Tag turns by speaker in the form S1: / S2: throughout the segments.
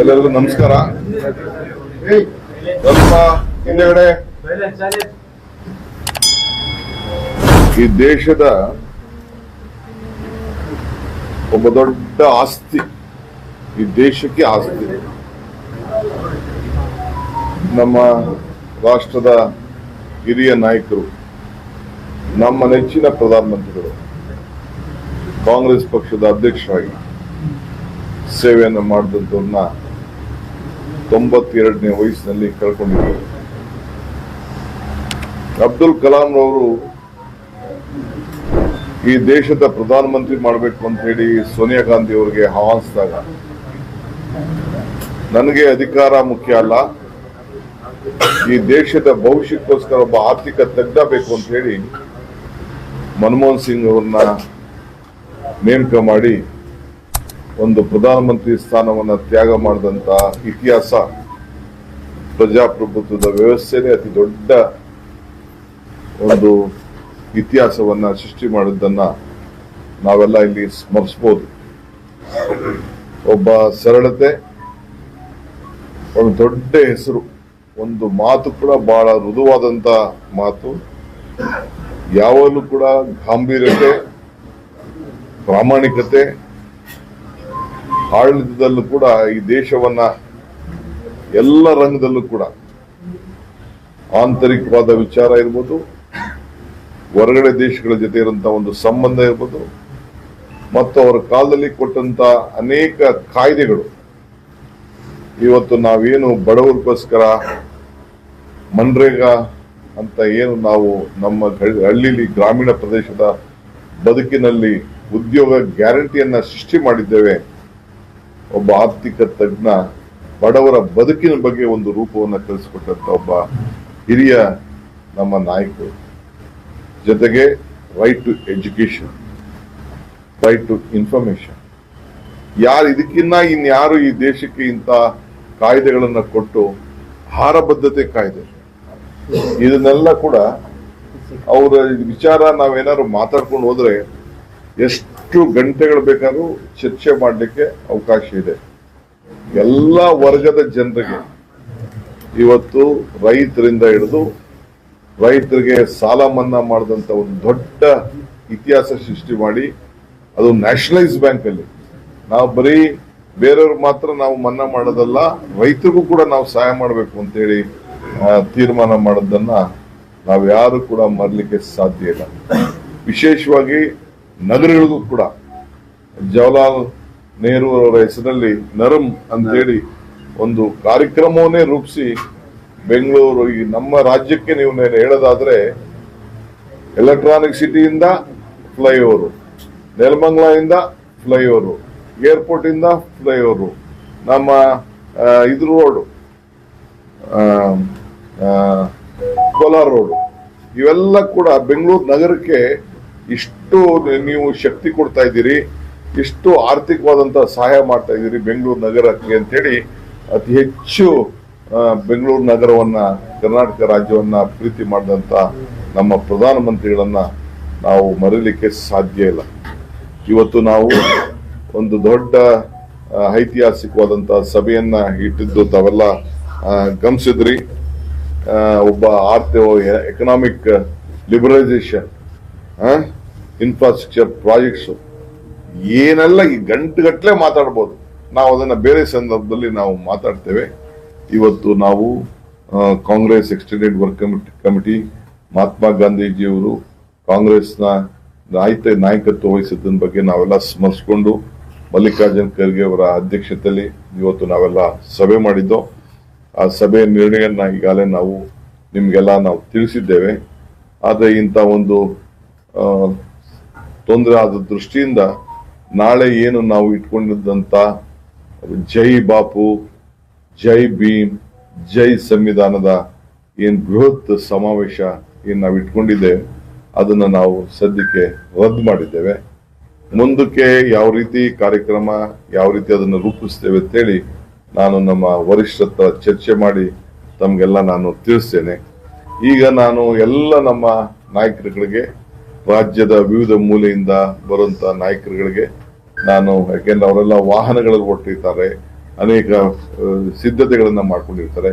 S1: ಎಲ್ಲರಿಗೂ ನಮಸ್ಕಾರ. ಸ್ವಲ್ಪ ಹಿಂದೆಗಡೆ ಈ ದೇಶದ ಒಬ್ಬ ದೊಡ್ಡ ಆಸ್ತಿ, ಈ ದೇಶಕ್ಕೆ ಆಸ್ತಿ. ನಮ್ಮ ರಾಷ್ಟ್ರದ ಹಿರಿಯ ನಾಯಕರು, ನಮ್ಮ ನೆಚ್ಚಿನ ಪ್ರಧಾನಮಂತ್ರಿಗಳು, ಕಾಂಗ್ರೆಸ್ ಪಕ್ಷದ ಅಧ್ಯಕ್ಷರಾಗಿ ಸೇವೆಯನ್ನು ಮಾಡಿದಂಥವ್ರನ್ನ ತೊಂಬತ್ತೆರಡನೇ ವಯಸ್ಸಿನಲ್ಲಿ ಕಳ್ಕೊಂಡಿದ್ದರು ಅಬ್ದುಲ್ ಕಲಾಂ ರವರು ಈ ದೇಶದ ಪ್ರಧಾನಮಂತ್ರಿ ಮಾಡಬೇಕು ಅಂತ ಹೇಳಿ ಸೋನಿಯಾ ಗಾಂಧಿ ಅವರಿಗೆ ಆಹ್ವಾನಿಸಿದಾಗ. ನನಗೆ ಅಧಿಕಾರ ಮುಖ್ಯ ಅಲ್ಲ. ಈ ದೇಶದ ಭವಿಷ್ಯಕ್ಕೋಸ್ಕರ ಒಬ್ಬ ಆರ್ಥಿಕ ತಜ್ಞ ಬೇಕು ಅಂತ ಹೇಳಿ ಮನಮೋಹನ್ ಸಿಂಗ್ ಅವರನ್ನ ನೇಮಕ ಮಾಡಿ ಒಂದು ಪ್ರಧಾನಮಂತ್ರಿ ಸ್ಥಾನವನ್ನು ತ್ಯಾಗ ಮಾಡಿದಂತ ಇತಿಹಾಸ ಪ್ರಜಾಪ್ರಭುತ್ವದ ವ್ಯವಸ್ಥೆನೇ ಅತಿ ದೊಡ್ಡ ಒಂದು ಇತಿಹಾಸವನ್ನ ಸೃಷ್ಟಿ ಮಾಡಿದ್ದನ್ನ ನಾವೆಲ್ಲ ಇಲ್ಲಿ ಸ್ಮರಿಸಬಹುದು ಒಬ್ಬ ಸರಳತೆ, ಒಂದು ದೊಡ್ಡ ಹೆಸರು, ಒಂದು ಮಾತು ಕೂಡ ಬಹಳ ಮೃದುವಾದಂತ ಮಾತು. ಯಾವಾಗಲೂ ಕೂಡ ಗಾಂಭೀರ್ಯತೆ, ಪ್ರಾಮಾಣಿಕತೆ ಆಡಳಿತದಲ್ಲೂ ಕೂಡ ಈ ದೇಶವನ್ನ ಎಲ್ಲ ರಂಗದಲ್ಲೂ ಕೂಡ ಆಂತರಿಕವಾದ ವಿಚಾರ ಇರ್ಬೋದು, ಹೊರಗಡೆ ದೇಶಗಳ ಜೊತೆ ಇರುವಂತಹ ಒಂದು ಸಂಬಂಧ ಇರ್ಬೋದು, ಮತ್ತು ಅವರ ಕಾಲದಲ್ಲಿ ಕೊಟ್ಟಂತ ಅನೇಕ ಕಾಯ್ದೆಗಳು. ಇವತ್ತು ನಾವೇನು ಬಡವರಿಗೋಸ್ಕರ ಮನ್ರೇಗಾ ಅಂತ ಏನು ನಾವು ನಮ್ಮ ಹಳ್ಳಿ- ಹಳ್ಳಿಲಿ ಗ್ರಾಮೀಣ ಪ್ರದೇಶದ ಬದುಕಿನಲ್ಲಿ ಉದ್ಯೋಗ ಗ್ಯಾರಂಟಿಯನ್ನ ಸೃಷ್ಟಿ ಮಾಡಿದ್ದೇವೆ ಒಬ್ಬ ಆರ್ಥಿಕ ತಜ್ಞ, ಬಡವರ ಬದುಕಿನ ಬಗ್ಗೆ ಒಂದು ರೂಪವನ್ನು ಕಲಿಸಿಕೊಟ್ಟಂತ ಒಬ್ಬ ಹಿರಿಯ ನಮ್ಮ ನಾಯಕರು. ಜೊತೆಗೆ right to education right to information ಯಾರು ಇದಕ್ಕಿನ್ನ ಇನ್ಯಾರು ಈ ದೇಶಕ್ಕೆ ಇಂಥ ಕಾಯ್ದೆಗಳನ್ನು ಕೊಟ್ಟು ಆಹಾರ ಬದ್ಧತೆ ಕಾಯ್ದೆ. ಇದನ್ನೆಲ್ಲ ಕೂಡ ಅವರ ವಿಚಾರ ನಾವೇನಾದ್ರು ಮಾತಾಡ್ಕೊಂಡು ಹೋದ್ರೆ ಎಷ್ಟು ಗಂಟೆಗಳು ಬೇಕಾದರೂ ಚರ್ಚೆ ಮಾಡಲಿಕ್ಕೆ ಅವಕಾಶ ಇದೆ. ಎಲ್ಲ ವರ್ಗದ ಜನರಿಗೆ ಇವತ್ತು ರೈತರಿಂದ ಹಿಡಿದು ರೈತರಿಗೆ ಸಾಲ ಮನ್ನಾ ಮಾಡಿದಂಥ ಒಂದು ದೊಡ್ಡ ಇತಿಹಾಸ ಸೃಷ್ಟಿ ಮಾಡಿ ಅದು ನ್ಯಾಷನಲೈಸ್ ಬ್ಯಾಂಕ್ ಅಲ್ಲಿ. ನಾವು ಬರೀ ಬೇರೆಯವ್ರು ಮಾತ್ರ ನಾವು ಮನ್ನಾ ಮಾಡೋದಲ್ಲ, ರೈತರಿಗೂ ಕೂಡ ನಾವು ಸಹಾಯ ಮಾಡಬೇಕು ಅಂತೇಳಿ ತೀರ್ಮಾನ ಮಾಡೋದನ್ನ ನಾವು ಯಾರು ಕೂಡ ಮರಲಿಕ್ಕೆ ಸಾಧ್ಯ ಇಲ್ಲ. ವಿಶೇಷವಾಗಿ ನಗರಗಳಿಗೂ ಕೂಡ ಜವಾಹರ್ಲಾಲ್ ನೆಹರು ಅವರ ಹೆಸರಲ್ಲಿ ನರಂ ಅಂತೇಳಿ ಒಂದು ಕಾರ್ಯಕ್ರಮವನ್ನೇ ರೂಪಿಸಿ ಬೆಂಗಳೂರು, ಈ ನಮ್ಮ ರಾಜ್ಯಕ್ಕೆ ನೀವು ಹೇಳೋದಾದ್ರೆ ಎಲೆಕ್ಟ್ರಾನಿಕ್ ಸಿಟಿಯಿಂದ ಫ್ಲೈಓವರ್ ನೆಲಮಂಗಲದಿಂದ ಫ್ಲೈಓವರ್ ಏರ್ಪೋರ್ಟ್ ಇಂದ ಫ್ಲೈಓವರ್ ನಮ್ಮ ಇದು ರೋಡ್ ಕೋಲಾರ ರೋಡ್ ಇವೆಲ್ಲ ಕೂಡ ಬೆಂಗಳೂರು ನಗರಕ್ಕೆ ಇಷ್ಟು ನೀವು ಶಕ್ತಿ ಕೊಡ್ತಾ ಇದ್ದೀರಿ, ಇಷ್ಟು ಆರ್ಥಿಕವಾದಂತ ಸಹಾಯ ಮಾಡ್ತಾ ಇದ್ದೀರಿ ಬೆಂಗಳೂರು ನಗರಕ್ಕೆ ಅಂತೇಳಿ ಅತಿ ಹೆಚ್ಚು ಬೆಂಗಳೂರು ನಗರವನ್ನ, ಕರ್ನಾಟಕ ರಾಜ್ಯವನ್ನ ಪ್ರೀತಿ ಮಾಡಿದಂತ ನಮ್ಮ ಪ್ರಧಾನಮಂತ್ರಿಗಳನ್ನ ನಾವು ಮರೀಲಿಕ್ಕೆ ಸಾಧ್ಯ ಇಲ್ಲ. ಇವತ್ತು ನಾವು ಒಂದು ದೊಡ್ಡ ಐತಿಹಾಸಿಕವಾದಂಥ ಸಭೆಯನ್ನ ಇಟ್ಟಿದ್ದು ತಾವೆಲ್ಲ ಗಮನಿಸಿದ್ರಿ. ಒಬ್ಬ ಆರ್ಥಿಕ ಎಕನಾಮಿಕ್ ಲಿಬರಲೈಸೇಷನ್ ಇನ್ಫ್ರಾಸ್ಟ್ರಕ್ಚರ್ ಪ್ರಾಜೆಕ್ಟ್ಸ್ ಏನೆಲ್ಲ ಈ ಗಂಟುಗಟ್ಟಲೆ ಮಾತಾಡ್ಬೋದು, ನಾವು ಅದನ್ನ ಬೇರೆ ಸಂದರ್ಭದಲ್ಲಿ ನಾವು ಮಾತಾಡ್ತೇವೆ. ಇವತ್ತು ನಾವು Congress extended work committee committee Mahatma ಗಾಂಧೀಜಿಯವರು ಕಾಂಗ್ರೆಸ್ನ ನಾಯಿತ ನಾಯಕತ್ವ ವಹಿಸಿದ್ದನ್ನ ಬಗ್ಗೆ ನಾವೆಲ್ಲ ಸ್ಮರಿಸಿಕೊಂಡು, ಮಲ್ಲಿಕಾರ್ಜುನ್ ಖರ್ಗೆ ಅವರ ಅಧ್ಯಕ್ಷತೆಯಲ್ಲಿ ಇವತ್ತು ನಾವೆಲ್ಲ ಸಭೆ ಮಾಡಿದ್ದೋ. ಆ ಸಭೆಯ ನಿರ್ಣಯನ ಈಗಾಗಲೇ ನಾವು ನಿಮಗೆಲ್ಲ ನಾವು ತಿಳಿಸಿದ್ದೇವೆ. ಆದರೆ ಇಂಥ ಒಂದು ತೊಂದರೆ ಆದ ದೃಷ್ಟಿಯಿಂದ ನಾಳೆ ಏನು ನಾವು ಇಟ್ಕೊಂಡಿದ್ದಂತ ಜೈ ಬಾಪು, ಜೈ ಭೀಮ್, ಜೈ ಸಂವಿಧಾನದ ಏನು ಬೃಹತ್ ಸಮಾವೇಶ ಏನು ನಾವು ಇಟ್ಕೊಂಡಿದ್ದೇವೆ ಅದನ್ನ ನಾವು ಸದ್ಯಕ್ಕೆ ರದ್ದು ಮಾಡಿದ್ದೇವೆ. ಮುಂದಕ್ಕೆ ಯಾವ ರೀತಿ ಕಾರ್ಯಕ್ರಮ, ಯಾವ ರೀತಿ ಅದನ್ನು ರೂಪಿಸ್ತೇವೆ ಅಂತೇಳಿ ನಾನು ನಮ್ಮ ವರಿಷ್ಠತ್ರ ಚರ್ಚೆ ಮಾಡಿ ತಮಗೆಲ್ಲ ನಾನು ತಿಳಿಸ್ತೇನೆ. ಈಗ ನಾನು ಎಲ್ಲ ನಮ್ಮ ನಾಯಕರುಗಳಿಗೆ ರಾಜ್ಯದ ವಿವಿಧ ಮೂಲೆಯಿಂದ ಬರುವಂತ ನಾಯಕರುಗಳಿಗೆ ನಾನು, ಯಾಕೆಂದ್ರೆ ಅವರೆಲ್ಲ ವಾಹನಗಳಲ್ಲಿ ಹೊರಟಿರ್ತಾರೆ ಅನೇಕ ಸಿದ್ಧತೆಗಳನ್ನು ಮಾಡ್ಕೊಂಡಿರ್ತಾರೆ.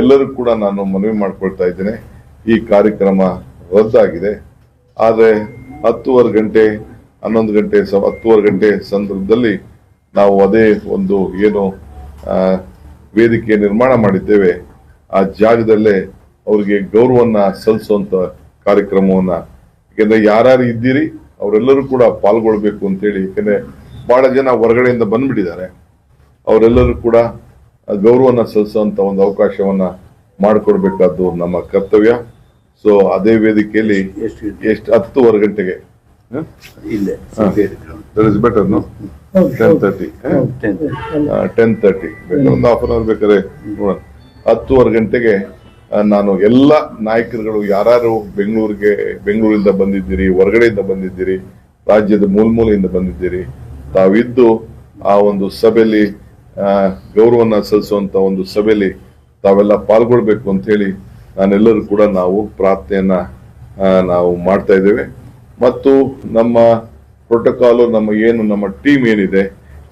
S1: ಎಲ್ಲರೂ ಕೂಡ ನಾನು ಮನವಿ ಮಾಡಿಕೊಳ್ತಾ ಇದ್ದೇನೆ. ಈ ಕಾರ್ಯಕ್ರಮ ರದ್ದಾಗಿದೆ. ಆದರೆ ಹತ್ತುವರೆ ಗಂಟೆ, ಹನ್ನೊಂದು ಗಂಟೆ ಹತ್ತುವರೆ ಗಂಟೆ ಸಂದರ್ಭದಲ್ಲಿ ನಾವು ಅದೇ ಒಂದು ಏನು ವೇದಿಕೆ ನಿರ್ಮಾಣ ಮಾಡಿದ್ದೇವೆ. ಆ ಜಾಗದಲ್ಲೇ ಅವರಿಗೆ ಗೌರವವನ್ನು ಸಲ್ಲಿಸುವಂತ ಕಾರ್ಯಕ್ರಮವನ್ನ ಯಾಕೆಂದ್ರೆ ಯಾರ್ಯಾರು ಇದ್ದೀರಿ ಅವರೆಲ್ಲರೂ ಕೂಡ ಪಾಲ್ಗೊಳ್ಬೇಕು ಅಂತೇಳಿ ಯಾಕಂದ್ರೆ ಬಹಳ ಜನ ಹೊರಗಡೆಯಿಂದ ಬಂದ್ಬಿಟ್ಟಿದ್ದಾರೆ. ಅವರೆಲ್ಲರೂ ಕೂಡ ಗೌರವನ ಸಲ್ಲಿಸುವಂತ ಒಂದು ಅವಕಾಶವನ್ನ ಮಾಡಿಕೊಡ್ಬೇಕಾದ್ದು ನಮ್ಮ ಕರ್ತವ್ಯ. ಸೊ ಅದೇ ವೇದಿಕೆಯಲ್ಲಿ
S2: ಎಷ್ಟು
S1: ಎಷ್ಟು ಹತ್ತುವರೆ ಗಂಟೆಗೆ.
S2: ಇಲ್ಲೇ
S1: better ten thirty ten thirty ಒಂದು ಹಾಫ್ ಅನ್ ಅವರ್ ಬೇಕಾದ್ರೆ ನೋಡೋಣ. ಹತ್ತುವರೆ ಗಂಟೆಗೆ ನಾನು ಎಲ್ಲ ನಾಯಕರುಗಳು ಯಾರು ಬೆಂಗಳೂರಿಗೆ, ಬೆಂಗಳೂರಿಂದ ಬಂದಿದ್ದೀರಿ, ಹೊರಗಡೆಯಿಂದ ಬಂದಿದ್ದೀರಿ, ರಾಜ್ಯದ ಮೂಲ ಮೂಲೆಯಿಂದ ಬಂದಿದ್ದೀರಿ, ತಾವಿದ್ದು ಆ ಒಂದು ಸಭೆಯಲ್ಲಿ ಗೌರವನ ಸಲ್ಲಿಸುವಂತ ಒಂದು ಸಭೆಯಲ್ಲಿ ತಾವೆಲ್ಲ ಪಾಲ್ಗೊಳ್ಬೇಕು ಅಂತ ಹೇಳಿ ನಾನೆಲ್ಲರೂ ಕೂಡ ನಾವು ಪ್ರಾರ್ಥನೆಯನ್ನ ನಾವು ಮಾಡ್ತಾ ಇದ್ದೇವೆ. ಮತ್ತು ನಮ್ಮ ಪ್ರೋಟೋಕಾಲು ನಮ್ಮ ಏನು, ನಮ್ಮ ಟೀಮ್ ಏನಿದೆ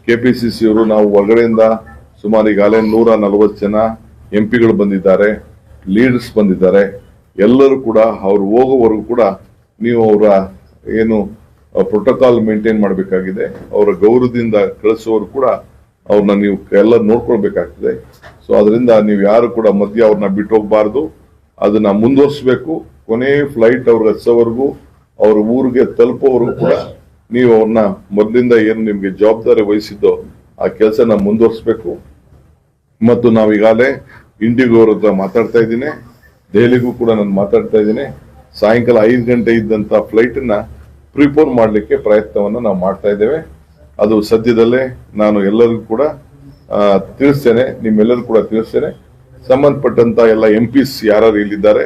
S1: ಕೆಪಿಸಿಸಿ ಅವರು ನಾವು ಹೊರಗಡೆಯಿಂದ ಸುಮಾರು ಈಗಾಗಲೇ ನೂರ ನಲವತ್ತು ಜನ ಎಂ ಪಿಗಳು ಬಂದಿದ್ದಾರೆ. ಲೀಡರ್ಸ್ ಬಂದಿದ್ದಾರೆ. ಎಲ್ಲರೂ ಕೂಡ ಅವ್ರು ಹೋಗೋವರೆಗೂ ಕೂಡ ನೀವು ಅವರ ಏನು ಪ್ರೋಟೋಕಾಲ್ ಮೇಂಟೈನ್ ಮಾಡಬೇಕಾಗಿದೆ. ಅವರ ಗೌರವದಿಂದ ಕಳಿಸುವವರು ಕೂಡ ಅವ್ರನ್ನ ನೀವು ಎಲ್ಲ ನೋಡ್ಕೊಳ್ಬೇಕಾಗ್ತದೆ. ಸೊ ಅದರಿಂದ ನೀವು ಯಾರು ಕೂಡ ಮಧ್ಯ ಅವ್ರನ್ನ ಬಿಟ್ಟು ಹೋಗ್ಬಾರ್ದು. ಅದನ್ನ ಮುಂದುವರಿಸಬೇಕು. ಕೊನೆ ಫ್ಲೈಟ್ ಅವ್ರ ಹಚ್ಚೋವರೆಗೂ ಅವ್ರ ಊರಿಗೆ ತಲುಪೋವರೆಗೂ ಕೂಡ ನೀವು ಅವ್ರನ್ನ ಮೊದಲಿಂದ ಏನು ನಿಮಗೆ ಜವಾಬ್ದಾರಿ ವಹಿಸಿದ್ದೋ ಆ ಕೆಲಸನ ಮುಂದುವರಿಸಬೇಕು. ಮತ್ತು ನಾವು ಈಗಾಗಲೇ ಇಂಡಿಗೋ ಅವ್ರ ಹತ್ರ ಮಾತಾಡ್ತಾ ಇದ್ದೀನಿ. ದೆಹಲಿಗೂ ಕೂಡ ನಾನು ಮಾತಾಡ್ತಾ ಇದ್ದೀನಿ. ಸಾಯಂಕಾಲ ಐದು ಗಂಟೆ ಇದ್ದಂತ ಫ್ಲೈಟ್ನ ಪ್ರಿಪೋನ್ ಮಾಡಲಿಕ್ಕೆ ಪ್ರಯತ್ನವನ್ನ ನಾವು ಮಾಡ್ತಾ ಇದ್ದೇವೆ. ಅದು ಸದ್ಯದಲ್ಲೇ ನಾನು ಎಲ್ಲರಿಗೂ ಕೂಡ ತಿಳಿಸ್ತೇನೆ. ನಿಮ್ಮೆಲ್ಲರೂ ಕೂಡ ತಿಳಿಸ್ತೇನೆ. ಸಂಬಂಧಪಟ್ಟಂತ ಎಲ್ಲ ಎಂ ಪಿಸ್ ಯಾರು ಇಲ್ಲಿದ್ದಾರೆ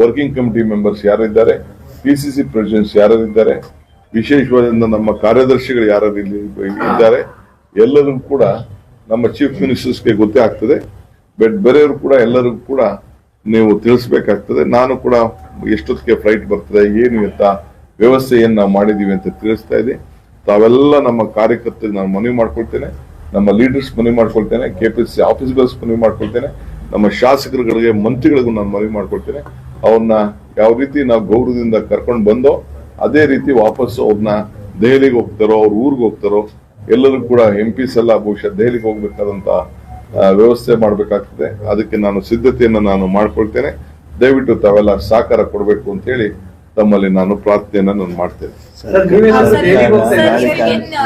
S1: ವರ್ಕಿಂಗ್ ಕಮಿಟಿ ಮೆಂಬರ್ಸ್ ಯಾರಿದ್ದಾರೆ ಪಿ ಸಿ ಸಿ ಪ್ರೆಸಿಡೆಂಟ್ಸ್ ಯಾರಿದ್ದಾರೆ ವಿಶೇಷವಾದ ನಮ್ಮ ಕಾರ್ಯದರ್ಶಿಗಳು ಯಾರು ಇಲ್ಲಿ ಇದ್ದಾರೆ ಎಲ್ಲರೂ ಕೂಡ ನಮ್ಮ ಚೀಫ್ ಮಿನಿಸ್ಟರ್ಸ್ಗೆ ಗೊತ್ತೇ ಆಗ್ತದೆ. ಬಟ್ ಬೇರೆಯವರು ಕೂಡ ಎಲ್ಲರಿಗೂ ಕೂಡ ನೀವು ತಿಳಿಸ್ಬೇಕಾಗ್ತದೆ. ನಾನು ಕೂಡ ಎಷ್ಟೊತ್ತಿಗೆ ಫ್ಲೈಟ್ ಬರ್ತದೆ ಏನು ಅಂತ ವ್ಯವಸ್ಥೆ ಏನ್ ನಾವು ಮಾಡಿದೀವಿ ಅಂತ ತಿಳಿಸ್ತಾ ಇದೆ ತಾವೆಲ್ಲ ನಮ್ಮ ಕಾರ್ಯಕರ್ತರಿಗೆ ನಾನು ಮನವಿ ಮಾಡ್ಕೊಳ್ತೇನೆ. ನಮ್ಮ ಲೀಡರ್ಸ್ ಮನವಿ ಮಾಡ್ಕೊಳ್ತೇನೆ. ಸಿ ಆಫೀಸ್ಗಳ್ಸ್ ಮನವಿ ಮಾಡ್ಕೊಳ್ತೇನೆ. ನಮ್ಮ ಶಾಸಕರುಗಳಿಗೆ ಮಂತ್ರಿಗಳಿಗೂ ನಾನು ಮನವಿ ಮಾಡ್ಕೊಳ್ತೇನೆ. ಅವ್ರನ್ನ ಯಾವ ರೀತಿ ನಾವು ಗೌರವದಿಂದ ಕರ್ಕೊಂಡು ಬಂದೋ ಅದೇ ರೀತಿ ವಾಪಸ್ ಅವ್ರನ್ನ ದೆಹಲಿಗೆ ಹೋಗ್ತಾರೋ ಅವ್ರ ಊರಿಗೆ ಹೋಗ್ತಾರೋ ಎಲ್ಲರೂ ಕೂಡ ಎಂ ಪಿಸ್ ಎಲ್ಲ ಬಹುಶಃ ದೆಹಲಿಗೆ ಹೋಗ್ಬೇಕಾದಂತ ಆ, ವ್ಯವಸ್ಥೆ ಮಾಡಬೇಕಾಗ್ತದೆ. ಅದಕ್ಕೆ ನಾನು ಸಿದ್ಧತೆಯನ್ನು ನಾನು ಮಾಡ್ಕೊಳ್ತೇನೆ. ದಯವಿಟ್ಟು ತಾವೆಲ್ಲ ಸಹಕಾರ ಕೊಡಬೇಕು ಅಂತ ಹೇಳಿ ತಮ್ಮಲ್ಲಿ ನಾನು ಪ್ರಾರ್ಥನೆಯನ್ನ ನಾನು ಮಾಡ್ತೇನೆ.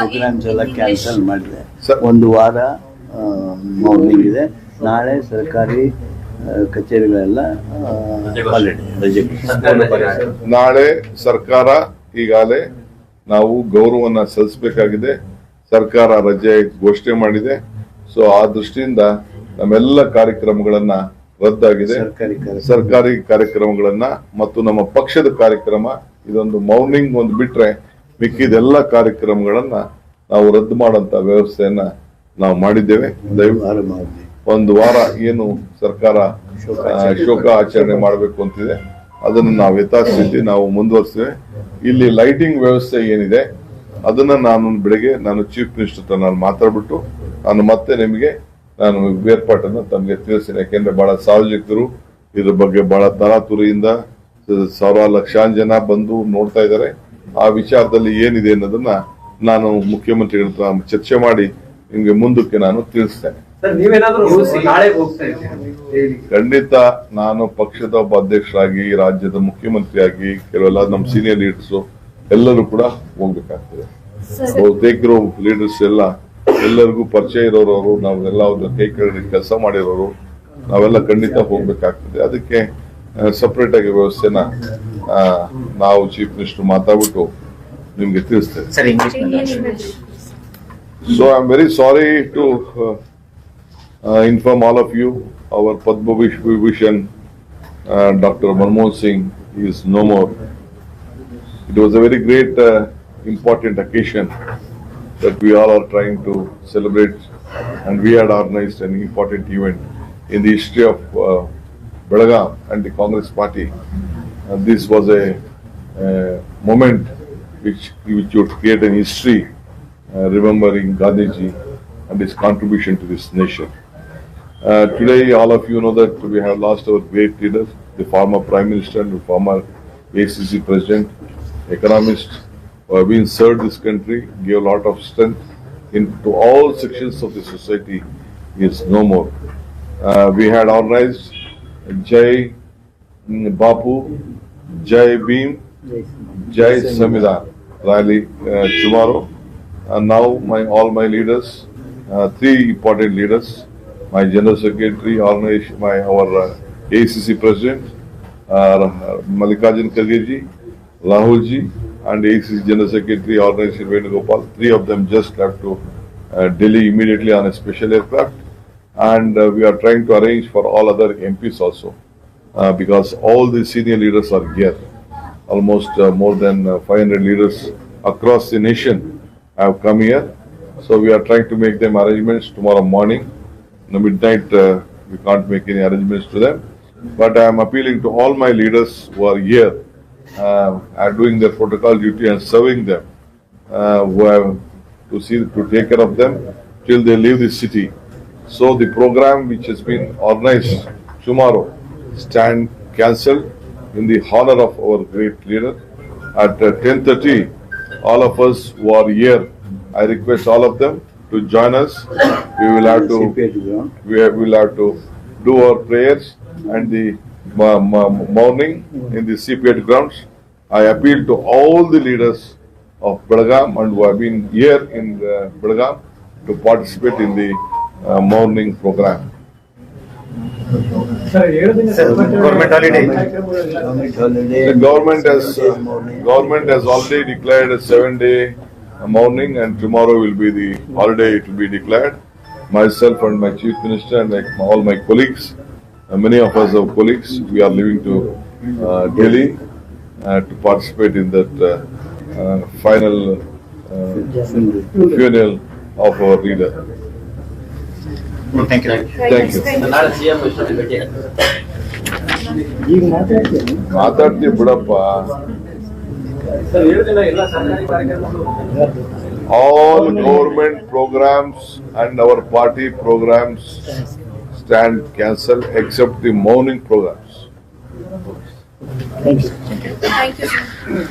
S2: ಪ್ರೋಗ್ರಾಮ್ಸ್ ಎಲ್ಲ ಕ್ಯಾನ್ಸಲ್ ಮಾಡಿದೆ
S1: ಸರ್.
S2: ಒಂದು ವಾರ ಮಾರ್ನಿಂಗ್ ಇದೆ. ನಾಳೆ ಸರ್ಕಾರಿ ಕಚೇರಿಗಳೆಲ್ಲ
S1: ನಾಳೆ ಸರ್ಕಾರ ಈಗಾಗಲೇ ನಾವು ಗೌರವನ್ನ ಸಲ್ಲಿಸಬೇಕಾಗಿದೆ. ಸರ್ಕಾರ ರಜೆ ಘೋಷಣೆ ಮಾಡಿದೆ. ಸೊ ಆ ದೃಷ್ಟಿಯಿಂದ ನಮ್ಮೆಲ್ಲ ಕಾರ್ಯಕ್ರಮಗಳನ್ನ ರದ್ದಾಗಿದೆ.
S2: ಸರ್ಕಾರಿ ಕಾರ್ಯಕ್ರಮ.
S1: ಸರ್ಕಾರಿ ಕಾರ್ಯಕ್ರಮಗಳನ್ನ ಮತ್ತು ನಮ್ಮ ಪಕ್ಷದ ಕಾರ್ಯಕ್ರಮ ಇದೊಂದು ಮೌರ್ನಿಂಗ್ ಒಂದು ಬಿಟ್ರೆ ಮಿಕ್ಕಿದೆಲ್ಲ ಕಾರ್ಯಕ್ರಮಗಳನ್ನ ನಾವು ರದ್ದು ಮಾಡುವಂತ ವ್ಯವಸ್ಥೆಯನ್ನ ನಾವು ಮಾಡಿದ್ದೇವೆ. ಒಂದು ವಾರ ಏನು ಸರ್ಕಾರ ಶೋಕ ಆಚರಣೆ ಮಾಡಬೇಕು ಅಂತಿದೆ. ಅದನ್ನು ನಾವು ಯಥಾಸ್ಥಿತಿ ನಾವು ಮುಂದುವರಿಸ್ತೇವೆ ಇಲ್ಲಿ ಲೈಟಿಂಗ್ ವ್ಯವಸ್ಥೆ ಏನಿದೆ ಅದನ್ನ ನಾನು ಬೆಳಿಗ್ಗೆ ನಾನು ಚೀಫ್ ಮಿನಿಸ್ಟರ್ ನಾನು ಮಾತಾಡ್ಬಿಟ್ಟು ನಾನು ಮತ್ತೆ ನಿಮಗೆ ನಾನು ಏರ್ಪಾಟನ್ನು ತಮಗೆ ತಿಳಿಸ್ತೇನೆ. ಯಾಕೆಂದ್ರೆ ಬಹಳ ಸಾರ್ವಜನಿಕರು ಇದ್ರ ಬಗ್ಗೆ ಬಹಳ ತರಾತುರಿಯಿಂದ ಸಾವಿರ ಲಕ್ಷಾನ್ ಜನ ಬಂದು ನೋಡ್ತಾ ಇದ್ದಾರೆ. ಆ ವಿಚಾರದಲ್ಲಿ ಏನಿದೆ ಅನ್ನೋದನ್ನ ನಾನು ಮುಖ್ಯಮಂತ್ರಿಗಳ ಹತ್ರ ಚರ್ಚೆ ಮಾಡಿ ನಿಮ್ಗೆ ಮುಂದಕ್ಕೆ ನಾನು ತಿಳಿಸ್ತೇನೆ.
S3: ಸರ್ ನೀವೇನಾದ್ರೂ ನಾಳೆ ಹೋಗ್ತಾ ಇದ್ದೀರಾ?
S1: ಖಂಡಿತ ನಾನು ಪಕ್ಷದ ಒಬ್ಬ ಅಧ್ಯಕ್ಷರಾಗಿ ರಾಜ್ಯದ ಮುಖ್ಯಮಂತ್ರಿಯಾಗಿ ಕೆಲವೆಲ್ಲ ನಮ್ಮ ಸೀನಿಯರ್ ಲೀಡರ್ಸ್ ಎಲ್ಲರೂ ಕೂಡ ಹೋಗ್ಬೇಕಾಗ್ತದೆ.
S4: ಸರ್,
S1: ಬಹುತೇಕರು ಲೀಡರ್ಸ್ ಎಲ್ಲ ಎಲ್ಲರಿಗೂ ಪರಿಚಯ ಇರೋರು ನಾವೆಲ್ಲ ಅವ್ರ ಕೈ ಕಳೆದ ಕೆಲಸ ಮಾಡಿರೋರು ನಾವೆಲ್ಲ ಖಂಡಿತ ಹೋಗ್ಬೇಕಾಗ್ತದೆ. ಅದಕ್ಕೆ ಸಪರೇಟ್ ಆಗಿ ವ್ಯವಸ್ಥೆನ ನಾವು ಚೀಫ್ ಮಿನಿಸ್ಟರ್ ಮಾತಾಡ್ಬಿಟ್ಟು ನಿಮ್ಗೆ ತಿಳಿಸ್ತೇವೆ.
S4: Sir
S1: English am very sorry to inform all of you our Padma Vibhushan doctor Manmohan Singh is no more it was a very great important more. That we all are trying to celebrate and we had organized an important event in the history of uh, Belagaum and the Congress party. And this was a, uh moment which, which would create an history uh, remembering Gandhiji and his contribution to this nation. Uh, today, all of you know that we have lost our great leader, the former Prime Minister and the former ACC President, economist, who have been served this country, gave a lot of strength into all sections of the society, is no more. Uh, we had organized Jai mm, Bapu, Jai Beam, Jai Samida rally uh, tomorrow. And now my all my leaders, uh, three important leaders, my general secretary, my our uh, ACC president, uh, Mallikarjun Kharge ji, Rahul ji, and ACC general secretary, organization Venugopal. Three of them just left to uh, Delhi immediately on a special aircraft, and uh, we are trying to arrange for all other MPs also, uh, because all the senior leaders are here almost uh, more than uh, 500 leaders across the nation have come here. So we are trying to make them arrangements tomorrow morning. In midnight, uh, we can't make any arrangements to them. But I am appealing to all my leaders who are here, are doing their protocol duty and serving them, uh, who have to see, to take care of them till they leave the city. So the program which has been organized tomorrow stand cancelled in the honor of our great leader. At uh, 10:30, all of us who are here, I request all of them to join us. We will have to, we will have to do our prayers and the morning in the CPAT grounds. I appeal to all the leaders of Belgaum and who have been here in uh, to participate in the uh, morning program. The government has
S2: uh,
S1: government has already declared a seven-day morning, and tomorrow will be the holiday. It will be declared. Myself and my chief minister and my, all my colleagues uh, many of us are colleagues, we are leaving to uh, Delhi uh, to participate in that uh, uh, final uh, funeral of our leader.
S4: Thank you
S1: Thank you.
S5: ನಾಳೆ CM ಇಷ್ಟೊತ್ತಿಗೆ ಭೇಟಿ
S2: ಈಗ ಮಾತಾಡ್ತೀನಿ
S1: ಮಾತಾಡ್ತೀವಿ ಬಿಡಪ್ಪ
S3: sir ಏಳು ದಿನ ಎಲ್ಲ ಸರ್ಕಾರಿ ಕಾರ್ಯಕ್ರಮಗಳು
S1: all stand cancel except the morning programs. Thank you. Thank you.
S6: Thank you.